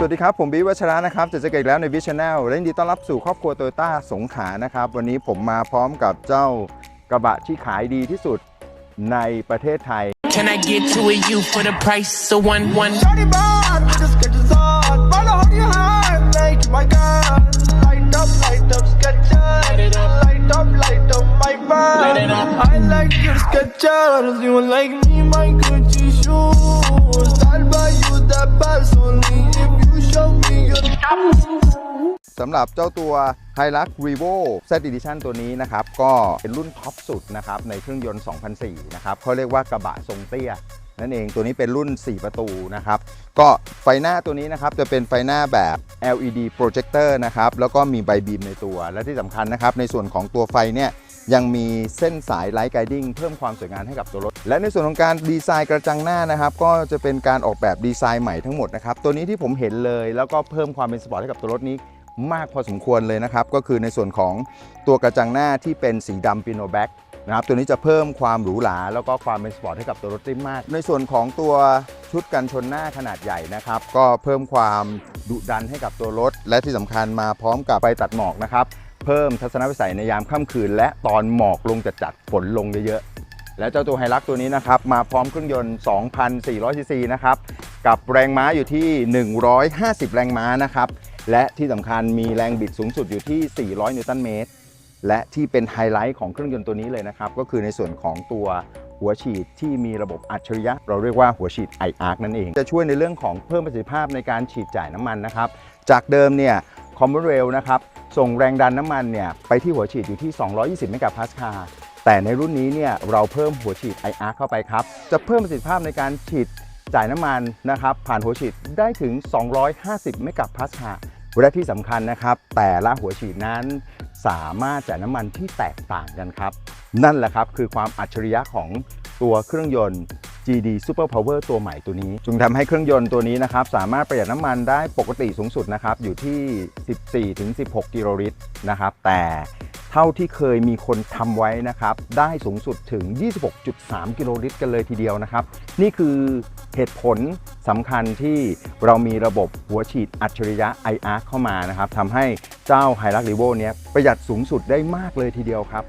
สวัสดีครับ ผมบิ๊กวัชระนะครับจะเจอกันอีกแล้วในวิชแนลและยินดีต้อนรับสู่ครอบครัวโตโยต้าสงขลานะครับ วันนี้ผมมาพร้อมกับเจ้ากระบะที่ขายดีที่สุดในประเทศไทย Can I get to it? You for the price of one one. Shorty bad, just get this on. Follow hold your hand, make you my girl. Light up, light up, Skechers. Light up, light up, my band. I like your Skechers, you like me, my Gucci shoes. I'll buy you the best only if สำหรับเจ้าตัว h i l u x Revo Z Edition ตัวนี้นะครับ ก็เป็นรุ่นท็อปสุดนะครับ ในเครื่องยนต์ 2004 นะครับเขาเรียกว่ากระบะทรงเตี้ย นั่นเองตัวนี้เป็นรุ่น 4 ประตูนะครับ ก็ไฟหน้าตัวนี้นะครับ จะเป็นไฟหน้าแบบ LED projector นะครับ แล้วก็มีใบบีมในตัว และที่สำคัญนะครับ ในส่วนของตัวไฟเนี่ย ยังมีเส้นสายไลท์ไกดิ้งเพิ่มความสวยงามให้กับตัวรถ และในส่วนของการดีไซน์กระจังหน้านะครับ ก็จะเป็นการออกแบบดีไซน์ใหม่ทั้งหมดนะครับ ตัวนี้ที่ผมเห็นเลย แล้วก็เพิ่มความเป็นสปอร์ตให้กับตัวรถนี้มากพอสมควรเลยนะครับ ก็คือในส่วนของตัวกระจังหน้าที่เป็นสีดำปิโนแบ็กนะครับตัวนี้จะเพิ่มความหรูหราแล้วก็ความเป็นสปอร์ตให้กับตัวรถได้มาก ในส่วนของตัวชุดกันชนหน้าขนาดใหญ่นะครับ ก็เพิ่มความดุดันให้กับตัวรถ และที่สำคัญมาพร้อมกับไฟตัดหมอกนะครับ เพิ่มทัศนวิสัยในยามค่ำคืน และตอนหมอกลงจัดๆฝนลงเยอะๆและเจ้าตัวไฮลักตัวนี้นะครับ มาพร้อมเครื่องยนต์ 2,400 ซีซีนะครับ กับแรงม้าอยู่ที่ 150 แรงม้านะครับ และที่สำคัญมีแรงบิดสูงสุดอยู่ที่ 400 นิวตันเมตร และที่เป็นไฮไลท์ของเครื่องยนต์ตัวนี้เลยนะครับ ก็คือในส่วนของตัวหัวฉีดที่มีระบบอัจฉริยะ เราเรียกว่าหัวฉีด iArc นั่นเอง จะช่วยในเรื่องของเพิ่มประสิทธิภาพในการฉีดจ่ายน้ำมันนะครับ จากเดิมเนี่ยคอมมอนเรลนะครับ ส่งแรงดันน้ำมันเนี่ยไปที่หัวฉีดอยู่ที่ 220 เมกะพาสคาลแต่ในรุ่นนี้เนี่ยเราเพิ่มหัวฉีด IR เข้าไปครับ จะเพิ่มประสิทธิภาพในการฉีดจ่ายน้ำมันนะครับผ่านหัวฉีดได้ถึง 250 เมกะพาสคาลและที่สำคัญนะครับ แต่ละหัวฉีดนั้นสามารถจ่ายน้ำมันที่แตกต่างกันครับ นั่นแหละครับคือความอัจฉริยะของตัวเครื่องยนต์ GD Super Power ตัวใหม่ตัวนี้ จึงทำให้เครื่องยนต์ตัวนี้นะครับ สามารถประหยัดน้ำมันได้ปกติสูงสุดนะครับ อยู่ที่ 14-16 กิโลลิตรนะครับ แต่เท่าที่เคยมีคนทำไว้นะครับ ได้สูงสุดถึง 26.3 กิโลลิตรกันเลยทีเดียวนะครับ นี่คือเหตุผลสำคัญที่เรามีระบบหัวฉีดอัจฉริยะ iR เข้ามานะครับทำให้เจ้า h i l u x r e v o เนี้ยประหยัดสูงสุดได้มากเลยทีเดียวครับ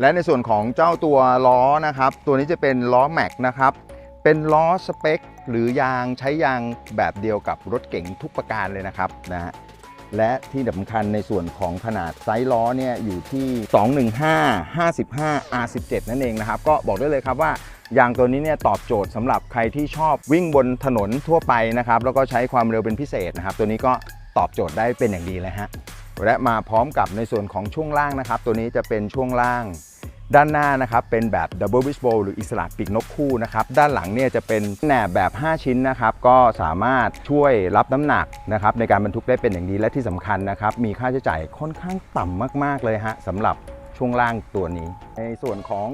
และในส่วนของเจ้าตัวล้อนะครับ ตัวนี้จะเป็นล้อแม็กนะครับ เป็นล้อสเปคหรือยางใช้ยางแบบเดียวกับรถเก๋งทุกประการเลยนะครับนะฮะและที่สำคัญในส่วนของขนาดไซส์ล้อเนี่ยอยู่ที่ 215 55 R17 นั่นเองนะครับ ก็บอกได้เลยครับว่ายางตัวนี้เนี่ยตอบโจทย์สำหรับใครที่ชอบวิ่งบนถนนทั่วไปนะครับ แล้วก็ใช้ความเร็วเป็นพิเศษนะครับ ตัวนี้ก็ตอบโจทย์ได้เป็นอย่างดีเลยฮะ และมาพร้อมกับในส่วนของช่วงล่างนะครับ ตัวนี้จะเป็นช่วงล่างด้านหน้านะครับเป็นแบบ Double Wishbone หรืออิสระปีกนกคู่นะครับด้านหลังเนี่ยจะเป็นแหนบแบบ 5 ชิ้นนะครับก็สามารถช่วยรับน้ำหนักนะครับในการบรรทุกได้เป็นอย่างดีและที่สำคัญนะครับมีค่าใช้จ่ายค่อนข้างต่ำมาก ๆ เลยฮะสำหรับช่วงล่างตัวนี้ ในส่วนของ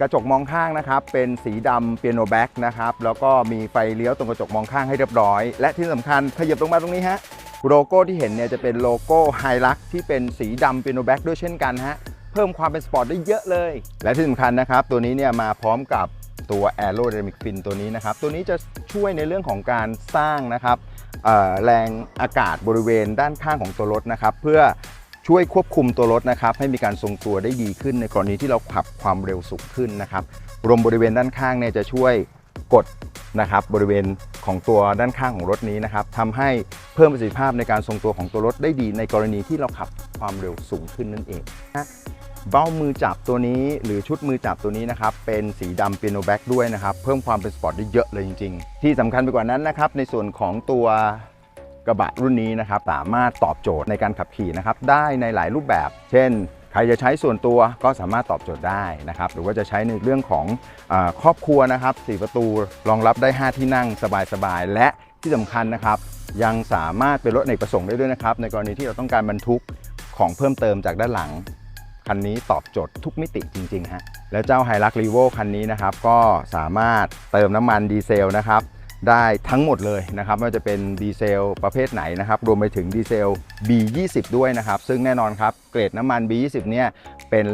กระจกมองข้างนะครับเป็นสีดำเปียโนแบ็กนะครับแล้วก็มีไฟเลี้ยวตรงกระจกมองข้างให้เรียบร้อย และที่สำคัญขยับลงมาตรงนี้ฮะ โลโก้ที่เห็นเนี่ยจะเป็นโลโก้ไฮลักที่เป็นสีดำเปียโนแบ็กด้วยเช่นกันฮะ เพิ่มความเป็นสปอร์ตได้เยอะเลย และที่สำคัญนะครับ ตัวนี้เนี่ยมาพร้อมกับตัว Aerodynamic Fin ตัวนี้นะครับ ตัวนี้จะช่วยในเรื่องของการสร้างนะครับแรงอากาศบริเวณด้านข้างของตัวรถนะครับ เพื่อช่วยควบคุมตัวรถนะครับ ให้มีการทรงตัวได้ดีขึ้น ในกรณีที่เราขับความเร็วสูงขึ้นนะครับรวมบริเวณด้านข้างเนี่ยจะช่วยกด นะครับบริเวณของตัวด้านข้างของรถนี้นะครับทำให้เพิ่มประสิทธิภาพในการทรงตัวของตัวรถได้ดี ในกรณีที่เราขับความเร็วสูงขึ้นนั่นเองนะเบ้ามือจับตัวนี้หรือชุดมือจับตัวนี้นะครับเป็นสีดำเปียโนแบ็กด้วยนะครับเพิ่มความเป็นสปอร์ตได้เยอะเลยจริง ๆ ที่สำคัญไปกว่านั้นนะครับในส่วนของตัวกระบะรุ่นนี้นะครับสามารถตอบโจทย์ในการขับขี่นะครับได้ในหลายรูปแบบ เช่น รจะใช้ส่วนตัวก็สามารถตอบโจทย์ได้นะครับหรือว่าจะใช้ในเรื่องของอครอบครัวนะครับ4ประตูรองรับได้ 5 ที่นั่งสบายๆและที่สำคัญนะครับยังสามารถเป็นรถเอกประสงค์ได้ด้วยนะครับในกรณีที่เราต้องการบรรทุกของเพิ่มเติมจากด้านหลังคันนี้ตอบโจทย์ทุกมิติจริงๆฮะแล้วเจ้า h i l u x r e v o คันนี้นะครับก็สามารถเติมน้ำมันดีเซลนะครับ ได้ทั้งหมดเลยนะครับไม่ว่าจะเป็นดีเซลประเภทไหนนะครับรวมไปถึงดีเซล B20 ด้วยนะครับซึ่งแน่นอนครับเกรดน้ำมัน B20 เนี่ยเป็น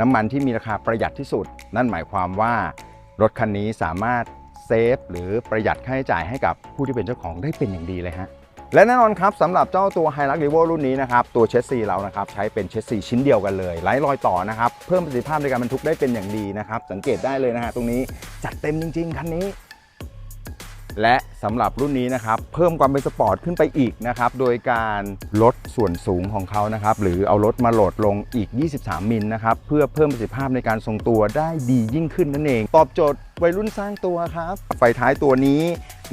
น้ำมันที่มีราคาประหยัดที่สุด นั่นหมายความว่ารถคันนี้สามารถเซฟหรือประหยัดค่าใช้จ่ายให้กับผู้ที่เป็นเจ้าของได้เป็นอย่างดีเลยฮะและแน่นอนครับสำหรับเจ้าตัว h i l u x r e v o รุ่นนี้นะครับตัวเชสซีเรานะครับใช้เป็นเชสซีชิ้นเดียวกันเลยไร้รอยต่อนะครับเพิ่มประสิทธิภาพในการบรรทุกได้เป็นอย่างดีนะครับสังเกตได้เลยนะฮะตรงนี้จัดเต็มจริง ๆ คันนี้ และสำหรับรุ่นนี้นะครับ เพิ่มความเป็นสปอร์ตขึ้นไปอีกนะครับ โดยการลดส่วนสูงของเขานะครับ หรือเอารถมาโหลดลงอีก 23 มิลนะครับ เพื่อเพิ่มประสิทธิภาพในการทรงตัวได้ดียิ่งขึ้นนั่นเอง ตอบโจทย์วัยรุ่นสร้างตัวครับ ไฟท้ายตัวนี้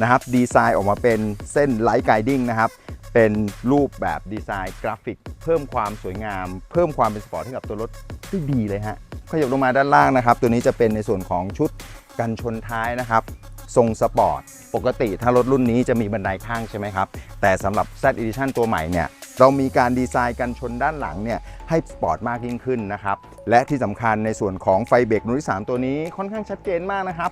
นะครับ ดีไซน์ออกมาเป็นเส้นไลท์ไกดิ้งนะครับ เป็นรูปแบบดีไซน์กราฟิก เพิ่มความสวยงาม เพิ่มความเป็นสปอร์ตให้กับตัวรถได้ดีเลยฮะขยับลงมาด้านล่างนะครับ ตัวนี้จะเป็นในส่วนของชุดกันชนท้ายนะครับ ทรงสปอร์ต ปกติถ้ารถรุ่นนี้จะมีบันไดข้างใช่ไหมครับ แต่สำหรับ Z Edition ตัวใหม่เนี่ยเรามีการดีไซน์กันชนด้านหลังเนี่ยให้สปอร์ตมากยิ่งขึ้นนะครับ และที่สำคัญในส่วนของไฟเบรกรุ่นที่3ตัวนี้ค่อนข้างชัดเจนมากนะครับ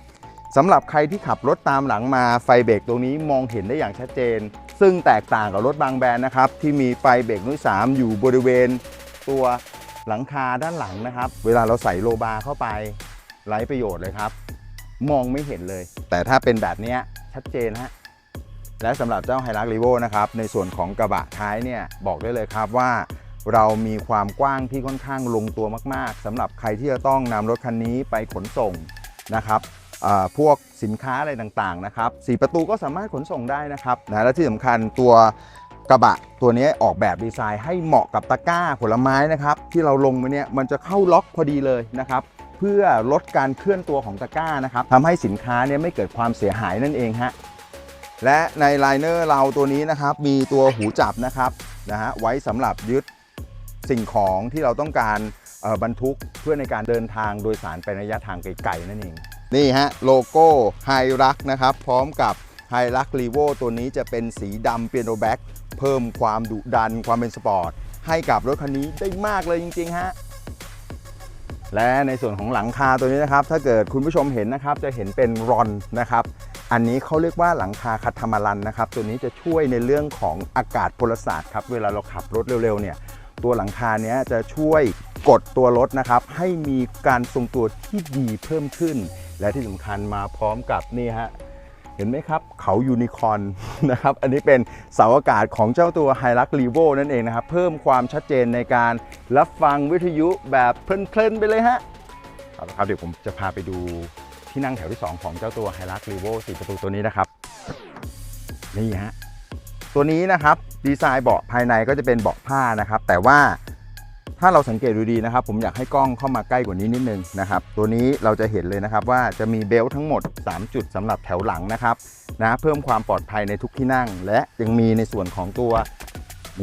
สำหรับใครที่ขับรถตามหลังมาไฟเบรกตรงนี้มองเห็นได้อย่างชัดเจน ซึ่งแตกต่างกับรถบางแบรนด์นะครับที่มีไฟเบรกรุ่น3อยู่บริเวณ ตัวหลังคาด้านหลังนะครับ เวลาเราใส่โลบาร์เข้าไปไร้ประโยชน์เลยครับ มองไม่เห็นเลย แต่ถ้าเป็นแบบนี้ชัดเจนฮะและสำหรับเจ้าไฮรักรีโวนะครับในส่วนของกระบะท้ายเนี่ยบอกได้เลยครับว่า เรามีความกว้างที่ค่อนข้างลงตัวมาก ๆสำหรับใครที่จะต้องนำรถคันนี้ไปขนส่งนะครับพวกสินค้าอะไรต่างๆนะครับสี่ประตูก็สามารถขนส่งได้นะครับนะและที่สำคัญตัวกระบะตัวนี้ออกแบบดีไซน์ให้เหมาะกับตะกร้าผลไม้นะครับที่เราลงมาเนี่ยมันจะเข้าล็อกพอดีเลยนะครับ เพื่อลดการเคลื่อนตัวของตะกร้านะครับทำให้สินค้าเนี่ยไม่เกิดความเสียหายนั่นเองฮะและในไลเนอร์เราตัวนี้นะครับ มีตัวหูจับนะครับนะฮะไว้สำหรับยึดสิ่งของที่เราต้องการบรรทุกเพื่อในการเดินทางโดยสารไประยะทางไกลๆนั่นเอง นี่ฮะโลโก้ไฮรักนะครับ พร้อมกับไฮรักรีโวตัวนี้จะเป็นสีดำเปียโนแบ็กเพิ่มความดุดันความเป็นสปอร์ต ให้กับรถคันนี้ได้มากเลยจริง ๆ ฮะ และในส่วนของหลังคาตัวนี้นะครับ ถ้าเกิดคุณผู้ชมเห็นนะครับจะเห็นเป็นรอนนะครับ อันนี้เขาเรียกว่าหลังคาคัตามารันนะครับ ตัวนี้จะช่วยในเรื่องของอากาศพลศาสตร์ครับเวลาเราขับรถเร็วๆเนี่ยตัวหลังคาเนี้ยจะช่วยกดตัวรถนะครับ ให้มีการทรงตัวที่ดีเพิ่มขึ้น และที่สำคัญมาพร้อมกับนี่ฮะ เห็นไหมครับ เขายูนิคอนนะครับ อันนี้เป็นเสาอากาศของเจ้าตัว h i l u x r e v o นั่นเองนะครับ เพิ่มความชัดเจนในการรับฟังวิทยุแบบเพลินๆไปเลยฮะเอาละครับเดี๋ยวผมจะพาไปดูที่นั่งแถวที่ 2 ของเจ้าตัว h i l u x r e v o 4 ประตูตัวนี้นะครับนี่ฮะตัวนี้นะครับดีไซน์เบาะภายในก็จะเป็นเบาะผ้านะครับ แต่ว่า ถ้าเราสังเกตดูดีนะครับ ผมอยากให้กล้องเข้ามาใกล้กว่านี้นิดนึงนะครับ ตัวนี้เราจะเห็นเลยนะครับว่าจะมีเบลทั้งหมด 3 จุดสำหรับแถวหลังนะครับนะเพิ่มความปลอดภัยในทุกที่นั่ง และยังมีในส่วนของตัว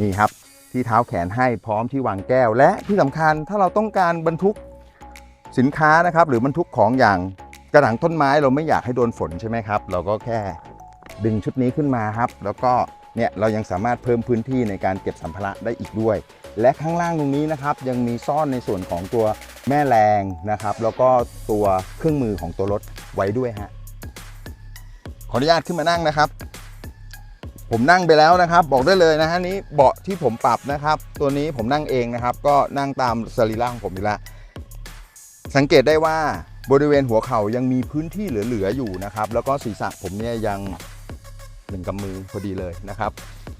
นี่ครับที่เท้าแขนให้พร้อมที่วางแก้ว และที่สำคัญถ้าเราต้องการบรรทุกสินค้านะครับหรือบรรทุกของอย่างกระถางต้นไม้เราไม่อยากให้โดนฝนใช่ไหมครับ เราก็แค่ดึงชุดนี้ขึ้นมาครับ แล้วก็เนี่ยเรายังสามารถเพิ่มพื้นที่ในการเก็บสัมภาระได้อีกด้วย และข้างล่างตรงนี้นะครับยังมีซ่อนในส่วนของตัวแม่แรงนะครับ แล้วก็ตัวเครื่องมือของตัวรถไว้ด้วยฮะขออนุญาตขึ้นมานั่งนะครับ ผมนั่งไปแล้วนะครับ บอกได้เลยนะฮะนี้เบาะที่ผมปรับนะครับ ตัวนี้ผมนั่งเองนะครับ ก็นั่งตามสรีระของผมอยู่แล้วสังเกตได้ว่าบริเวณหัวเข่ายังมีพื้นที่เหลือๆอยู่นะครับ แล้วก็ศีรษะผมเนี่ยยัง หนึ่งกำมือพอดีเลยนะครับ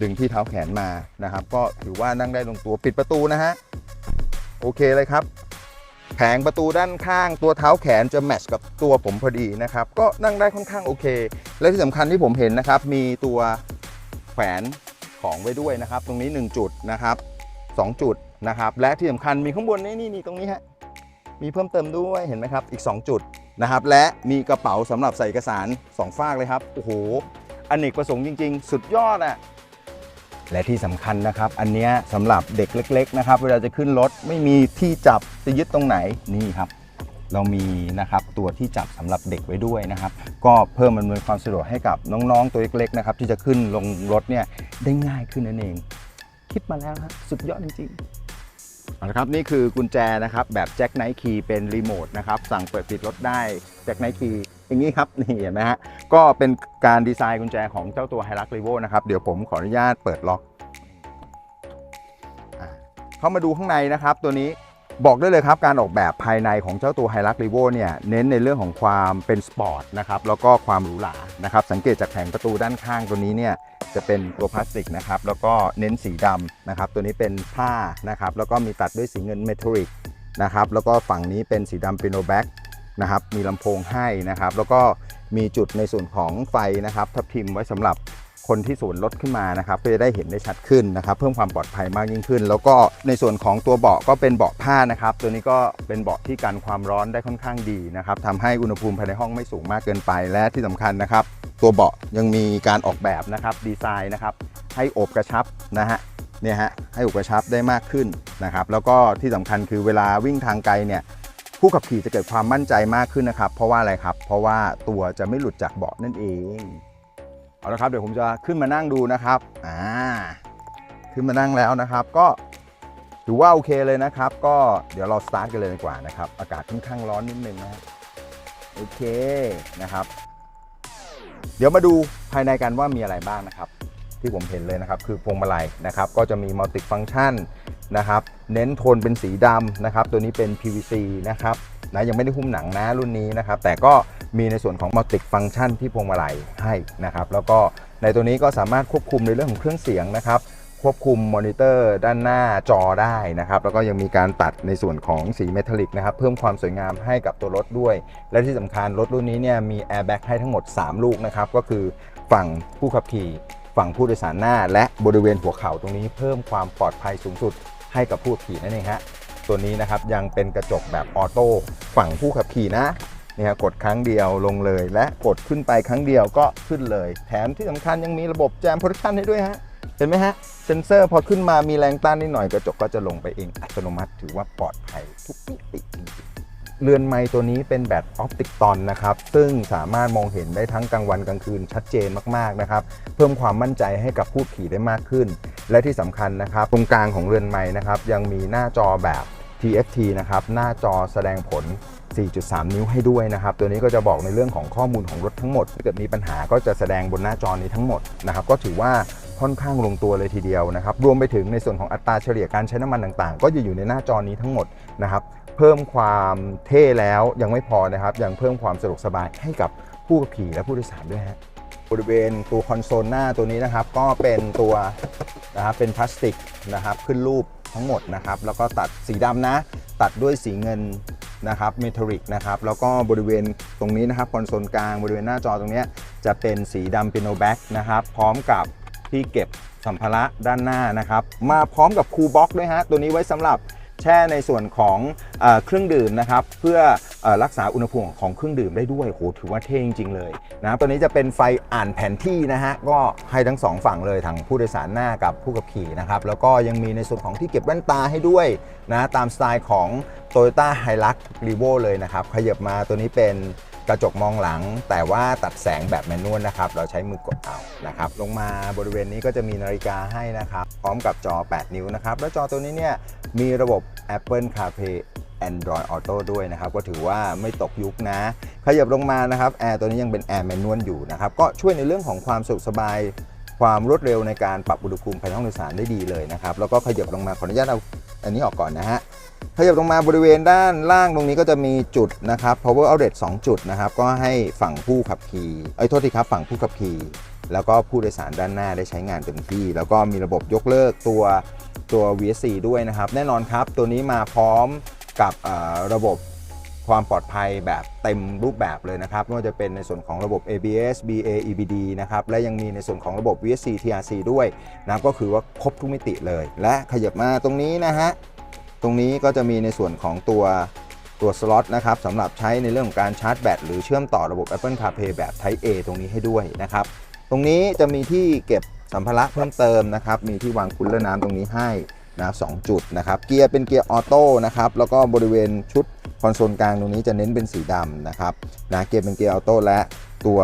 ดึงที่เท้าแขนมานะครับ ก็ถือว่านั่งได้ลงตัวปิดประตูนะฮะโอเคเลยครับแผงประตูด้านข้างตัวเท้าแขนจะแมทช์กับตัวผมพอดีนะครับ ก็นั่งได้ค่อนข้างโอเค และที่สำคัญที่ผมเห็นนะครับ มีตัวแขวนของไว้ด้วยนะครับ ตรงนี้ 1 จุดนะครับ2จุดนะครับ และที่สำคัญมีข้างบนนี่นี่นตรงนี้ฮะมีเพิ่มเติมด้วยเห็นไหมครับอีก 2 จุดนะครับ และมีกระเป๋าสำหรับใส่เอกสาร 2 ฝากเลยครับโอ้โห อเนกประสงค์จริง ๆ สุดยอดอะและที่สำคัญนะครับ อันเนี้ยสำหรับเด็กเล็ก ๆ นะครับ เวลาจะขึ้นรถไม่มีที่จับจะยึดตรงไหนนี่ครับ เรามีนะครับตัวที่จับสำหรับเด็กไว้ด้วยนะครับ ก็เพิ่มอำนวยความสะดวกให้กับน้องๆตัวเล็กๆนะครับที่จะขึ้นลงรถเนี่ยได้ง่ายขึ้นนั่นเอง คิดมาแล้วฮะสุดยอดจริงๆเอาละครับนี่คือกุญแจนะครับแบบแจ็คไนท์คีย์เป็นรีโมทนะครับสั่งเปิดปิดรถได้แจ็คไนท์คีย์ อย่างนี้ครับนี่เห็นไหมฮะก็เป็นการดีไซน์กุญแจของเจ้าตัว h i l u x r e v o นะครับเดี๋ยวผมขออนุญาตเปิดล็อกเข้ามาดูข้างในนะครับตัวนี้บอกได้เลยครับการออกแบบภายในของเจ้าตัว h i l u x r e v o เนี่ยเน้นในเรื่องของความเป็นสปอร์ตนะครับแล้วก็ความหรูหรานะครับสังเกตจากแผงประตูด้านข้างตัวนี้เนี่ยจะเป็นตัวพลาสติกนะครับแล้วก็เน้นสีดำนะครับตัวนี้เป็นผ้านะครับแล้วก็มีตัดด้วยสีเงินเมทัลลิกนะครับแล้วก็ฝั่งนี้เป็นสีดำป็นโนแบ็ก นะครับ มีลำโพงให้นะครับ แล้วก็มีจุดในส่วนของไฟนะครับ ทับทิมไว้สำหรับคนที่สวนรถขึ้นมานะครับก็จะได้เห็นได้ชัดขึ้นนะครับ เพิ่มความปลอดภัยมากยิ่งขึ้น แล้วก็ในส่วนของตัวเบาะก็เป็นเบาะผ้านะครับ ตัวนี้ก็เป็นเบาะที่กันความร้อนได้ค่อนข้างดีนะครับทำให้อุณหภูมิภายในห้องไม่สูงมากเกินไปและที่สำคัญนะครับ ตัวเบาะยังมีการออกแบบนะครับดีไซน์นะครับ ให้อบกระชับนะฮะเนี่ยฮะให้อบกระชับได้มากขึ้นนะครับ แล้วก็ที่สำคัญคือเวลาวิ่งทางไกลเนี่ย ผู้ขับขี่จะเกิดความมั่นใจมากขึ้นนะครับ เพราะว่าอะไรครับ เพราะว่าตัวจะไม่หลุดจากเบาะนั่นเอง เอาละครับ เดี๋ยวผมจะขึ้นมานั่งดูนะครับ อ่า ขึ้นมานั่งแล้วนะครับ ก็ถือว่าโอเคเลยนะครับ ก็เดี๋ยวเราสตาร์ทกันเลยดีกว่านะครับ อากาศค่อนข้างร้อนนิดนึงนะโอเคนะครับ เดี๋ยวมาดูภายในกันว่ามีอะไรบ้างนะครับ ที่ผมเห็นเลยนะครับ คือพวงมาลัยนะครับ ก็จะมีมัลติฟัง c t ชัน นะครับ เน้นโทนเป็นสีดำนะครับ ตัวนี้เป็น PVC นะครับนะยังไม่ได้หุ้มหนังนะรุ่นนี้นะครับ แต่ก็มีในส่วนของมัลติฟัง c t ชันที่พวงมาลัยให้นะครับ แล้วก็ในตัวนี้ก็สามารถควบคุมในเรื่องของเครื่องเสียงนะครับ ควบคุมมอนิเตอร์ด้านหน้าจอได้นะครับ แล้วก็ยังมีการตัดในส่วนของสีเมทัลลิกนะครับ เพิ่มความสวยงามให้กับตัวรถด้วย และที่สำคัญรถรุ่นนี้เนี่ยมีแอร์แบ็กให้ทั้งหมด 3 ลูกนะครับ ก็คือฝั่งผู้ขับขี่ฝั่งผู้โดยสารหน้า และบริเวณหัวเข่าตรงนี้เพิ่มความปลอดภัยสูงสุด ให้กับผู้ขับขี่นั่นเองฮะตัวนี้นะครับยังเป็นกระจกแบบออโต้ฝั่งผู้ขับขี่นะนี่ฮะกดครั้งเดียวลงเลย และกดขึ้นไปครั้งเดียวก็ขึ้นเลย แถมที่สำคัญยังมีระบบแจมโปรดักชันให้ด้วยฮะเห็นไหมฮะเซนเซอร์พอขึ้นมามีแรงต้านนิดหน่อยกระจกก็จะลงไปเองอัตโนมัติถือว่าปลอดภัยทุกมิติจริง เรือนไม้ตัวนี้เป็นแบตออปติกตอนนะครับ ซึ่งสามารถมองเห็นได้ทั้งกลางวันกลางคืนชัดเจนมากๆนะครับ เพิ่มความมั่นใจให้กับผู้ขี่ได้มากขึ้น และที่สำคัญนะครับ ตรงกลางของเรือนไม้นะครับ ยังมีหน้าจอแบบ TFT นะครับ หน้าจอแสดงผล 4.3 นิ้วให้ด้วยนะครับ ตัวนี้ก็จะบอกในเรื่องของข้อมูลของรถทั้งหมด ถ้าเกิดมีปัญหาก็จะแสดงบนหน้าจอนี้ทั้งหมดนะครับ ก็ถือว่าค่อนข้างลงตัวเลยทีเดียวนะครับ รวมไปถึงในส่วนของอัตราเฉลี่ยการใช้น้ำมันต่างๆ ก็จะอยู่ในหน้าจอนี้ทั้งหมดนะครับ เพิ่มความเท่แล้วยังไม่พอนะครับ ยังเพิ่มความสะดวกสบายให้กับผู้ขับขี่และผู้โดยสารด้วยฮะบริเวณตัวคอนโซลหน้าตัวนี้นะครับ ก็เป็นตัวนะครับเป็นพลาสติกนะครับขึ้นรูปทั้งหมดนะครับ แล้วก็ตัดสีดำนะ ตัดด้วยสีเงินนะครับเมทัลลิกนะครับแล้วก็บริเวณตรงนี้นะครับคอนโซลกลางบริเวณหน้าจอตรงนี้จะเป็นสีดำเป็นโนแบ็กนะครับ พร้อมกับที่เก็บสัมภาระด้านหน้านะครับ มาพร้อมกับคูลบ็อกด้วยฮะตัวนี้ไว้สำหรับ แช่ในส่วนของเออเครื่องดื่มนะครับเพื่อเออรักษาอุณหภูมิของเครื่องดื่มได้ด้วยโหถือว่าเท่จริงๆเลยนะครับตัวนี้จะเป็นไฟอ่านแผนที่นะฮะก็ให้ทั้งสองฝั่งเลยทั้งผู้โดยสารหน้ากับผู้ขับขี่นะครับแล้วก็ยังมีในส่วนของที่เก็บแว่นตาให้ด้วยนะตามสไตล์ของ Toyota Hilux r e v o เลยนะครับขยับมาตัวนี้เป็น กระจกมองหลัง แต่ว่าตัดแสงแบบแมนนวลนะครับ เราใช้มือกดเอานะครับ ลงมาบริเวณนี้ก็จะมีนาฬิกาให้นะครับ พร้อมกับจอ 8 นิ้วนะครับ แล้วจอตัวนี้เนี่ยมีระบบ Apple CarPlay Android Auto ด้วยนะครับ ก็ถือว่าไม่ตกยุคนะ ขยับลงมานะครับแอร์ตัวนี้ยังเป็นแอร์แมนนวลอยู่นะครับ ก็ช่วยในเรื่องของความสะดวกสบายความรวดเร็วในการปรับอุณหภูมิภายในห้องโดยสารได้ดีเลยนะครับ แล้วก็ขยับลงมาขออนุญาตเอาอันนี้ออกก่อนนะฮะ ขยับลงมาบริเวณด้านล่างตรงนี้ก็จะมีจุดนะครับ power outlet 2 จุดนะครับ ก็ให้ฝั่งผู้ขับขี่เอ้ยโทษทีครับฝั่งผู้ขับขี่แล้วก็ผู้โดยสารด้านหน้าได้ใช้งานเต็มที่ แล้วก็มีระบบยกเลิกตัวตัว VSC ด้วยนะครับ แน่นอนครับ ตัวนี้มาพร้อมกับระบบความปลอดภัยแบบเต็มรูปแบบเลยนะครับไม่ว่าจะเป็นในส่วนของระบบ ABS BA EBD นะครับ และยังมีในส่วนของระบบ VSC TRC ด้วยนะก็คือว่าครบทุกมิติเลย และขยับมาตรงนี้นะฮะ ตรงนี้ก็จะมีในส่วนของตัวตัวสล็อตนะครับสำหรับใช้ในเรื่องของการชาร์จแบตหรือเชื่อมต่อระบบ Apple CarPlay แบบ Type A ตรงนี้ให้ด้วยนะครับ ตรงนี้จะมีที่เก็บสัมภาระเพิ่มเติมนะครับ มีที่วางคูลเลอร์น้ำตรงนี้ให้นะครับสองจุดนะครับ เกียร์เป็นเกียร์ออโต้นะครับ แล้วก็บริเวณชุดคอนโซลกลางตรงนี้จะเน้นเป็นสีดำนะครับนะเกียร์เป็นเกียร์ออโต้และตัว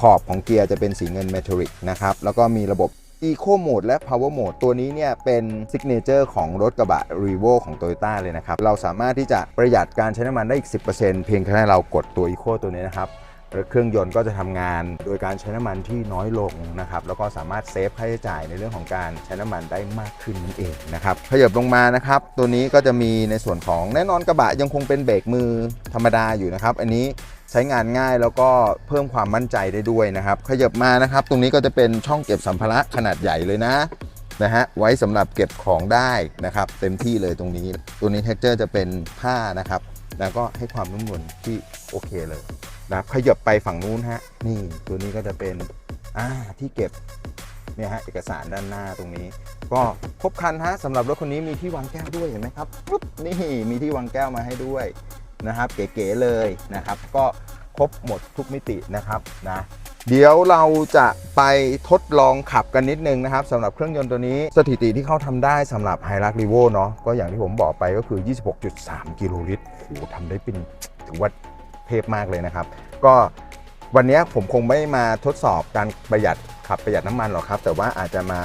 ขอบของเกียร์จะเป็นสีเงินเมทัลลิกนะครับ แล้วก็มีระบบ Eco Mode และ Power Mode ตัวนี้เนี่ยเป็นซิกเนเจอร์ของรถกระบะ r e v o ของ Toyota เลยนะครับ เราสามารถที่จะประหยัดการใช้น้ำมันได้อีก 10%เพียงแค่เรากดตัว Eco ตัวนี้นะครับเครื่องยนต์ก็จะทำงานโดยการใช้น้ำมันที่น้อยลงนะครับแล้วก็สามารถเซฟค่าใช้จ่ายในเรื่องของการใช้น้ำมันได้มากขึ้นนั่นเองนะครับขยับลงมานะครับ ตัวนี้ก็จะมีในส่วนของแน่นอนกระบะยังคงเป็นเบรกมือธรรมดาอยู่นะครับ อันนี้ ใช้งานง่ายแล้วก็เพิ่มความมั่นใจได้ด้วยนะครับ ขยับมานะครับ ตรงนี้ก็จะเป็นช่องเก็บสัมภาระขนาดใหญ่เลยนะนะฮะไว้สำหรับเก็บของได้นะครับ เต็มที่เลยตรงนี้ ตัวนี้เท็กเจอร์จะเป็นผ้านะครับ แล้วก็ให้ความนุ่มนวลที่โอเคเลยนะครับขยับไปฝั่งนู้นฮะนี่ตัวนี้ก็จะเป็นอ่าที่เก็บเนี่ยฮะเอกสารด้านหน้าตรงนี้ ก็ครบครันฮะสำหรับรถคนนี้มีที่วางแก้วด้วยเห็นไหมครับปุ๊บนี่มีที่วางแก้วมาให้ด้วย นะครับ เก๋ๆเลยนะครับ ก็ครบหมดทุกมิตินะครับนะเดี๋ยวเราจะไปทดลองขับกันนิดนึงนะครับสำหรับเครื่องยนต์ตัวนี้สถิติที่เขาทำได้สำหรับ h i l u x r e v o เนาะก็อย่างที่ผมบอกไปก็คือ 26.3 กิโลลิตรโอ้โหทำได้เป็นถือว่าเทพมากเลยนะครับ ก็วันนี้ผมคงไม่มาทดสอบการประหยัดขับประหยัดน้ำมันหรอกครับ แต่ว่าอาจจะมา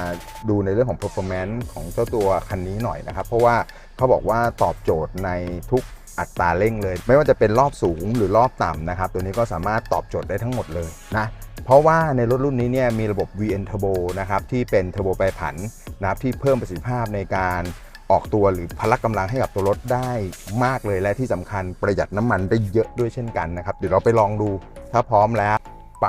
ดูในเรื่องของ performance ของเจ้าตัวคันนี้หน่อยนะครับ เพราะว่าเขาบอกว่าตอบโจทย์ในทุก อัตราเร่งเลย ไม่ว่าจะเป็นรอบสูงหรือรอบต่ำนะครับ ตัวนี้ก็สามารถตอบโจทย์ได้ทั้งหมดเลยนะเพราะว่าในรถรุ่นนี้เนี่ยมีระบบ VN Turbo นะครับที่เป็นเทอร์โบแปรผันนะครับที่เพิ่มประสิทธิภาพในการออกตัวหรือพละกำลังให้กับตัวรถได้มากเลยและที่สำคัญประหยัดน้ำมันได้เยอะด้วยเช่นกันนะครับ เดี๋ยวเราไปลองดูถ้าพร้อมแล้ว ไป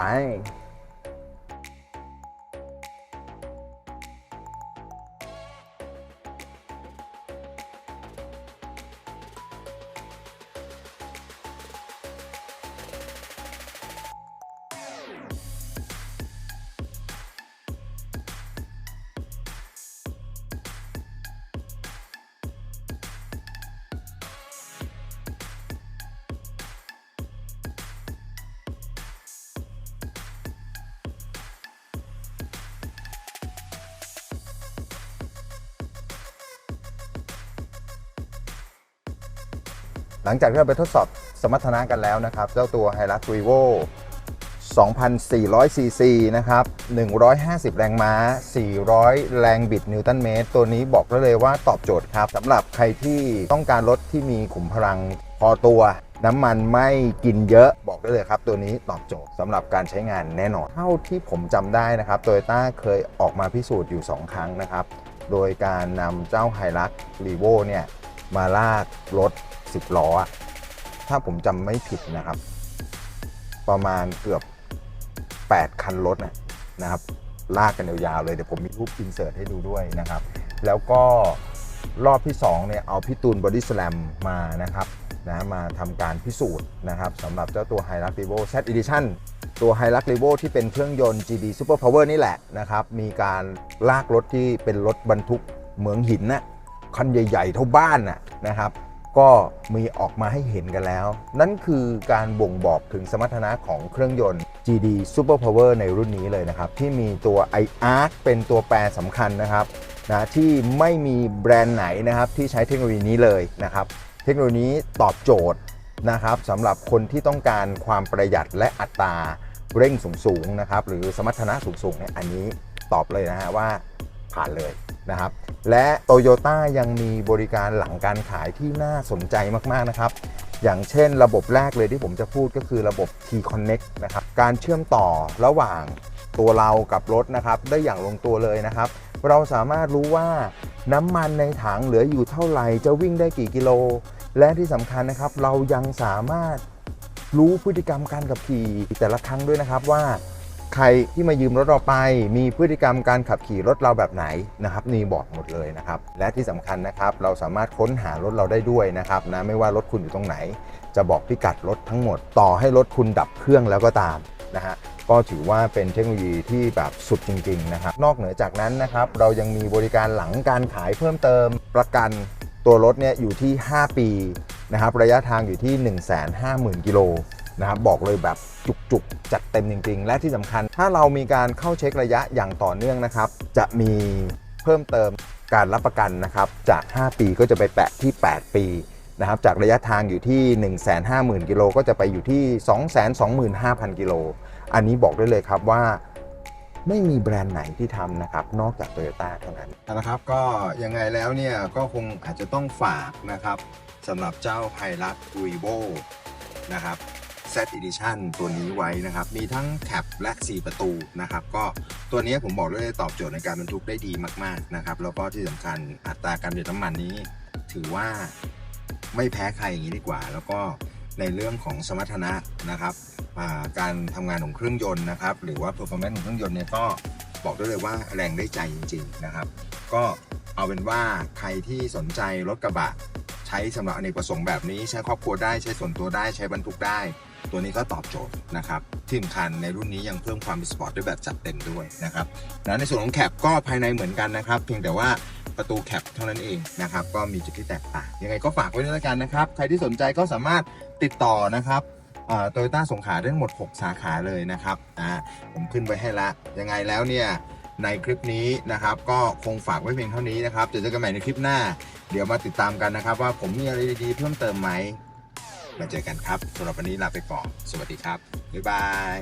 หลังจากที่เราไปทดสอบสมรรถนะกันแล้วนะครับ เจ้าตัว h i l u x r e v o 2,400 ซีซีนะครับ 150 แรงม้า 400 แรงบิดนิวตันเมตร ตัวนี้บอกได้เลยว่าตอบโจทย์ครับสำหรับใครที่ต้องการรถที่มีขุมพลังพอตัว น้ำมันไม่กินเยอะบอกได้เลยครับ ตัวนี้ตอบโจทย์สำหรับการใช้งานแน่นอน เท่าที่ผมจำได้นะครับโตโยต้าเคยออกมาพิสูจน์อยู่ 2 ครั้งนะครับ โดยการนำเจ้า h i l u x r e v o เนี่ยมาลากรถ 10ล้ออะถ้าผมจำไม่ผิดนะครับ ประมาณเกือบ 8 คันรถนะนะครับ ลากกันยาวๆเลย เดี๋ยวผมมีรูปอินเสิร์ตให้ดูด้วยนะครับ แล้วก็รอบที่2เนี่ยเอาพี่ตูนบอดี้สลมมานะครับนะมาทำการพิสูจน์นะครับสำหรับเจ้าตัว h i l u x r e v o Z Edition ตัว h i l u x r e v o ที่เป็นเครื่องยนต์ GD Super Power นี่แหละนะครับ มีการลากรถที่เป็นรถบรรทุกเหมืองหินน่ะคันใหญ่ ๆ เท่าบ้านนะนะครับ ก็มีออกมาให้เห็นกันแล้ว นั่นคือการบ่งบอกถึงสมรรถนะของเครื่องยนต์ GD Super Power ในรุ่นนี้เลยนะครับ ที่มีตัว iArc เป็นตัวแปรสำคัญนะครับนะที่ไม่มีแบรนด์ไหนนะครับที่ใช้เทคโนโลยีนี้เลยนะครับ เทคโนโลยีนี้ตอบโจทย์นะครับสำหรับคนที่ต้องการความประหยัดและอัตราเร่งสูงๆนะครับหรือสมรรถนะสูงๆเนี่ยอันนี้ตอบเลยนะฮะว่า ผ่านเลยนะครับ และโตโยต้ายังมีบริการหลังการขายที่น่าสนใจมาก ๆ นะครับ อย่างเช่นระบบแรกเลยที่ผมจะพูดก็คือระบบ T-Connect นะครับ การเชื่อมต่อระหว่างตัวเรากับรถนะครับ ได้อย่างลงตัวเลยนะครับ เราสามารถรู้ว่าน้ำมันในถังเหลืออยู่เท่าไหร่ จะวิ่งได้กี่กิโล และที่สำคัญนะครับ เรายังสามารถรู้พฤติกรรมการขับขี่แต่ละครั้งด้วยนะครับว่า ใครที่มายืมรถเราไป มีพฤติกรรมการขับขี่รถเราแบบไหนนะครับนี่บอกหมดเลยนะครับ และที่สำคัญนะครับ เราสามารถค้นหารถเราได้ด้วยนะครับนะไม่ว่ารถคุณอยู่ตรงไหน จะบอกพิกัดรถทั้งหมด ต่อให้รถคุณดับเครื่องแล้วก็ตามนะฮะก็ถือว่าเป็นเทคโนโลยีที่แบบสุดจริง ๆ นะครับ นอกเหนือจากนั้นนะครับ เรายังมีบริการหลังการขายเพิ่มเติมประกันตัวรถเนี่ยอยู่ที่ 5 ปีนะครับระยะทางอยู่ที่ 150,000กิโล นะครับบอกเลยแบบจุกๆ จัดเต็มจริง ๆ และที่สำคัญ ถ้าเรามีการเข้าเช็คระยะอย่างต่อเนื่องนะครับ จะมีเพิ่มเติมการรับประกันนะครับ จาก 5 ปีก็จะไปแปะที่ 8 ปีนะครับจากระยะทางอยู่ที่ 150,000กิโลก็จะไปอยู่ที่ 225,000กิโลอันนี้บอกได้เลยครับว่าไม่มีแบรนด์ไหนที่ทำนะครับ นอกจาก Toyota เท่านั้นนะครับก็ยังไงแล้วเนี่ยก็คงอาจจะต้องฝากนะครับสำหรับเจ้าไพลัก r e v o นะครับ Z Edition ตัวนี้ไว้นะครับ มีทั้งแคปและ 4 ประตูนะครับ ก็ตัวนี้ผมบอกเลยตอบโจทย์ในการบรรทุกได้ดีมาก ๆ นะครับ แล้วก็ที่สำคัญอัตราการเดือดน้ำมันนี้ ถือว่าไม่แพ้ใครอย่างนี้ดีกว่า แล้วก็ในเรื่องของสมรรถนะนะครับ การทำงานของเครื่องยนต์นะครับ หรือว่า performance ของเครื่องยนต์เนี่ยก็บอกได้เลยว่าแรงได้ใจจริง ๆ นะครับ ก็เอาเป็นว่าใครที่สนใจรถกระบะ ใช้สำหรับอเนกประสงค์แบบนี้ ใช้ครอบครัวได้ใช้ส่วนตัวได้ใช้บรรทุกได้ ตัวนี้ก็ตอบโจทย์นะครับที่สำคัญในรุ่นนี้ยังเพิ่มความเป็นสปอร์ตด้วยแบบจัดเต็มด้วยนะครับแล้วในส่วนของแคปก็ภายในเหมือนกันนะครับเพียงแต่ว่าประตูแคปเท่านั้นเองนะครับก็มีจุดที่แตกต่างยังไงก็ฝากไว้ด้วยแล้วกันนะครับ ใครที่สนใจก็สามารถติดต่อนะครับโตโยต้าสงขลาได้ทั้งหมด 6 สาขาเลยนะครับผมขึ้นไว้ให้ละ ยังไงแล้วเนี่ยในคลิปนี้นะครับ ก็คงฝากไว้เพียงเท่านี้นะครับเดี๋ยวเจอกันใหม่ในคลิปหน้า เดี๋ยวมาติดตามกันนะครับ ว่าผมมีอะไรดีๆเพิ่มเติมไหม มาเจอกันครับสำหรับวันนี้ลาไปก่อนสวัสดีครับบ๊ายบาย